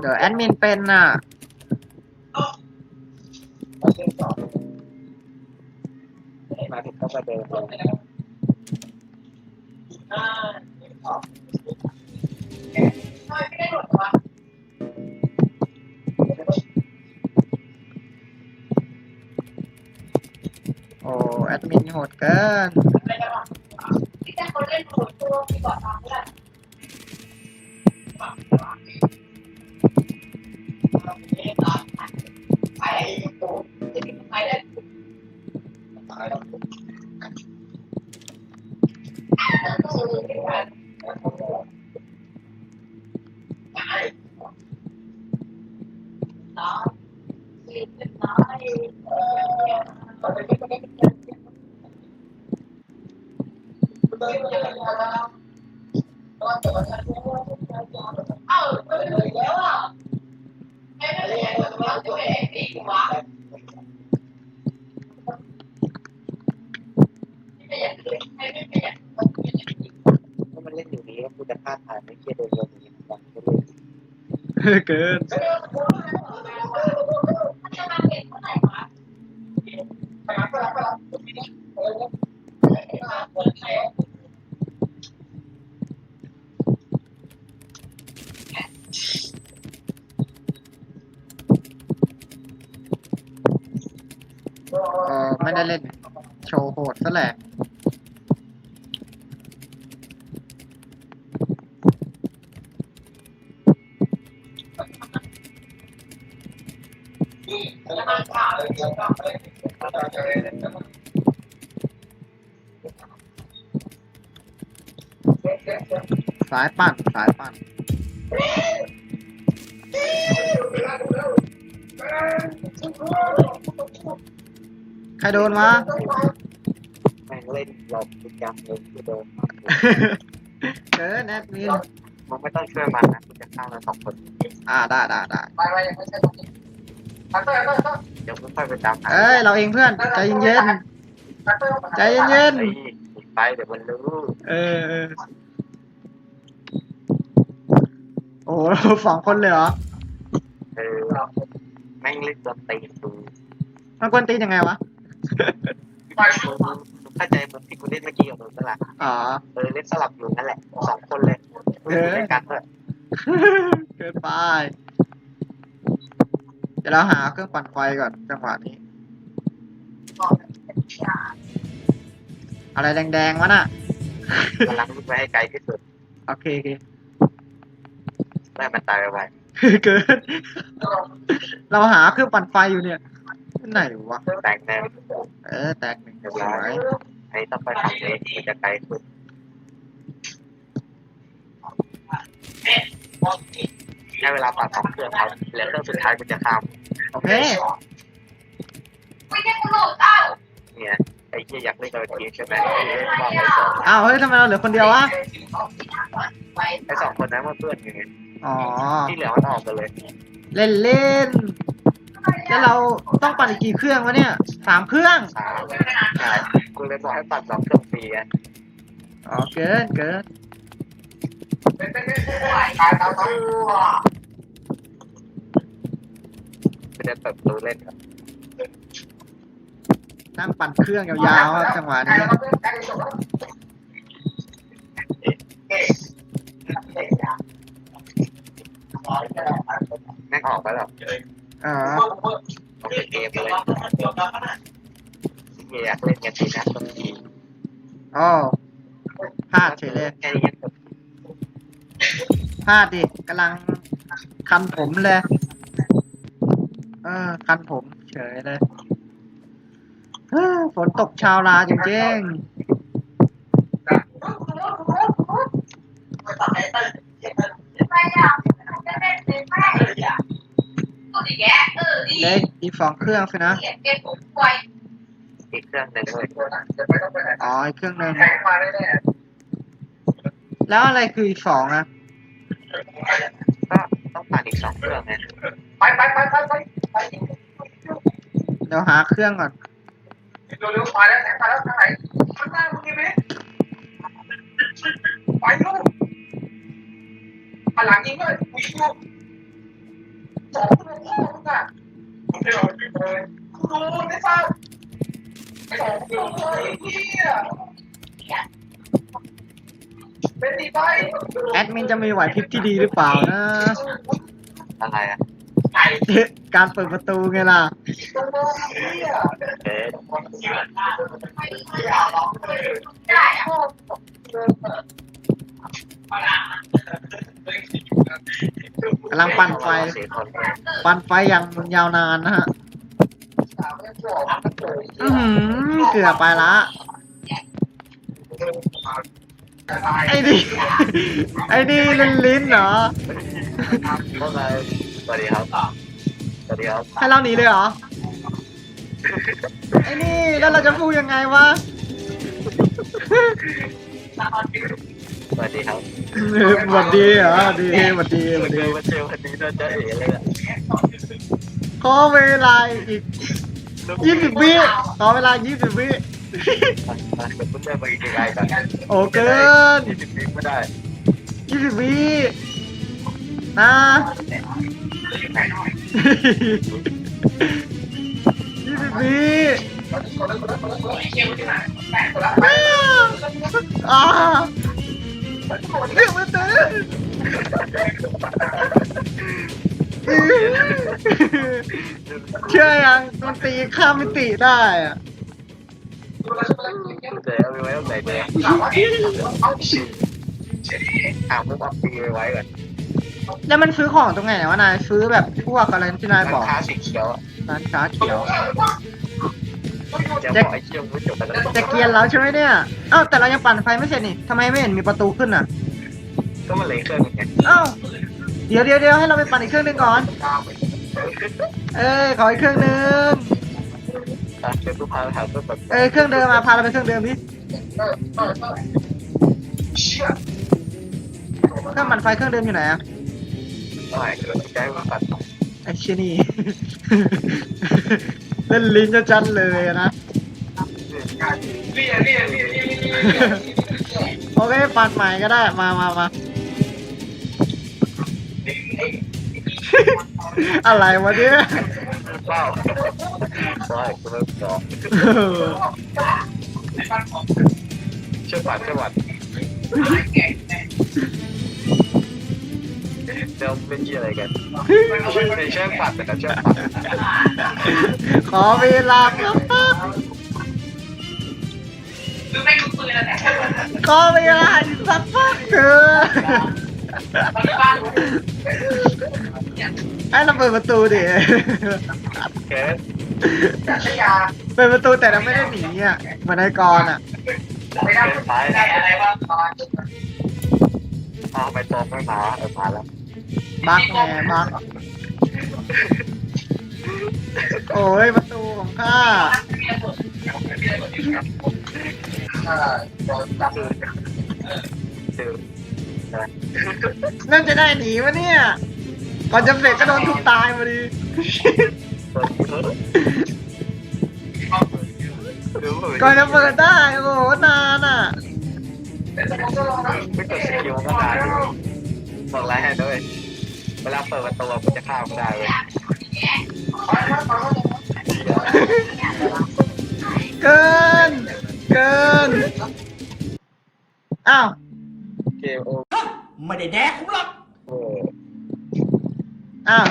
เดี๋ยวแอดมินเป็นน่ะมาถึงก็ประเดิมเลยโอ้แอดมินโหดเกิน saya itu jadi saya Oh, ถ้ามันเล่นอยู่นี้กูจะฆ่าทายไม่เครียดโดนโดนอย่างนี้มันก็เลยเกิน เออ ไม่ได้เล่น โชว์โหดซะแหละสายปั่นสายปั่น ใครโดนวะ แม่งเล่นหลบกูจำเลยกูโดนเกินแอดมินมึงไม่ต้องช่วยมันนะกูจะฆ่ามันสองคนอ่าได้ได้ได้เดี๋ยวกูค่อยไปตามหาเอ้ยเราเองเพื่อนใจเย็นๆใจเย็นเฮ้ยไปเดี๋ยวมันรู้ๆเออเออโอ้โหสองคนเลยเหรอเออแม่งเล่นดนตรีกูมันกวนตีนยังไงวะมึง เข้าใจมึงที่กูเล่นเมื่อกี้กับมึงนั่นแหละอ๋อเออเล่นสลับอยู่นั่นแหละสองคนเลยมึงอยู่ด้วยกันเถอะเกินไปเดี๋ยวเราหาเครื่องปั่นไฟก่อนจังหวะนี้ อะไรแดงๆวะน่ะกำลังลุกไปให้ไกลที่สุด โอเคโอเคแม่มันตายไปเกิน เราหาเครื่องปั่นไฟอยู่เนี่ย ไหนวะ แตกแน่เออ แตกหนึ่งเรียบสร้อวยยไอ้ต้องไปฝั่งนี้มันจะไกลสุดให้เวลาปัดสองเครื่องครับแล้วเครื่องสุดท้ายกูจะข้ามโอเคเนี่ยไอ้ที่อยากเล่นกับทีมใช่ไหมไอ้เล่นว่าไปสองอ้าวเฮ้ยทำไมเราเหลือคนเดียววะ ไอ้สองคนนั้นมันเพื่อนอย่างเงี้ยอ๋อ ที่เหลือมันออกกันเลย เล่นเล่น แล้วเราต้องปั่นอีกกี่เครื่องวะเนี่ยสามเครื่องสามใช่กูเลยบอกให้ปัดสองเครื่องฟรีอะอ๋อเกินเกินไม่ได้เปิดประตูเล่นครับนั่งปั่นเครื่องยาวๆครับจังหวะนี้แม่งออกไปแล้ว อ๋อออกจากเกมไปเลยที่อยากเล่นกันทีนะตรงนี้อ๋อพลาดเฉยเลยแค่นี้พลาดดิกำลังคันผมเลย เออคันผมเฉยเลยเฮ้อฝนตกชาวนาจริงๆ เล็กอีกสองเครื่องสินะอีกเครื่องหนึ่งเลยอ๋ออีกเครื่องหนึ่งแล้วอะไรคืออีกสองอะก็ต้องผ่านอีกสองเครื่องไงเดี๋ยวหาเครื่องก่อนเร็วๆมาแล้วแสงมาแล้วทางไหนข้างหน้ามึงนี่ไหมไปลูกหันหลังยิงเลยกูยิงลูกสอง ตัวพ่อมึงอะเดี๋ยวเลยกูรู้ได้ป่ะสองตัวเลยเนี่เป็นดีไปแอดมินจะมีไหวพริบที่ดีหรือเปล่านะ อะไรอะการเปิดประตูไงล่ะ เอ๊ะำลังปั่นไฟสีทนปั่นไฟอย่างยาวนานนะฮะอือหือเกือบไปละ ไอ้นี่ ไอ้นี่ลิ้นลิ้นเหรอพวกเราสวัสดีครับสวัสดีครับให้เราหนีเลยเหรอ ไอ้นี่แล้วเราจะพูดยังไงวะสวัส ดีครับหวัดดีเหรอดีหวัดดีหวัดเจดีอมาเจอวันนี้เราจะเอ๋เลยอะขอเวลาอีกยี่สิบวิขอเวลายี่สิบวิมาเดี๋ยวคุณได้มาอีกไกลกันโอ้เกินยี่สิบปีไม่ได้ยี่สิบวินะยี่สิบวิอ้า เรียกมาเต้เชื่อยังมันตีข้ามมิติได้อะคุณเอาไปไว้ตรงไหนเนี่ยถามพวกอัพปีไว้ก่อนแล้วมันซื้อของตรงไหนวะนายซื้อแบบพวกอะไรที่นายบอกร้านค้าสีเขียวอะร้านค้าเขียว จะบอกไอ้เชี่ยไม่จบไปแล้วจะเกรียนแล้วใช่ไหมเนี่ยเอ้าแต่เรายังปั่นไฟไม่เสร็จนี่ทำไมไม่เห็นมีประตูขึ้นอะก็มันเลยเครื่องไงเอ้าเดี๋ยวเดี๋ยวเดี๋ยวให้เราไปปั่นอีกเครื่องหนึงก่อนเอ้ยขออีกเครื่องหนึงอะเดี๋ยวกูพาไปหาเพื่อนแบบเอ้ยเครื่องเดิมมาพาเราไปเครื่องเดิมดิเครื่องปั่นไฟเครื่องเดิมอยู่ไหนอะไม่เดี๋ยวจะให้มันปัดไอ้เชี่ยนี่ เล่นลิ้นจะจัดเลยอะนะเรียเรียเรียเรียเรียโอเคปั่นใหม่ก็ได้มามามาอะไรวะเนี่ยเปล่าใช่กูไม่บอกเออเชื่อปัดเชื่อปัด เดี๋ยวเป็นยี่อะไรกันในเชื่อปัดแต่กับเชื่อปัดขอเวลาครับคือไม่รู้ปืนอะไรขอเวลาอีกสักพักเถอะบ้านให้เราเปิดประตูดิแกเปิดประตูแต่เราไม่ได้หนีอะเหมือนในกรอะไม่ได้ได้อะไรบ้างตอนเอาไปตองไม่มาเออมาแล้ว บักแงบักโอ้ยประตูของข้านั่นจะได้หนีวะเนี่ย ก่อนจะเสร็จก็โดนทุบตายมาดิก่อนจะเปิดได้ โอ้โหนานอะไม่กดสกิลก็ได้ บอกแล้วให้ด้วยเวลาเปิดประตูมันจะข้ามไม่ได้เลยเกิน เกิน อ้าว เกมโอไม่ได้แดกผมหรอกโอ้อ้าว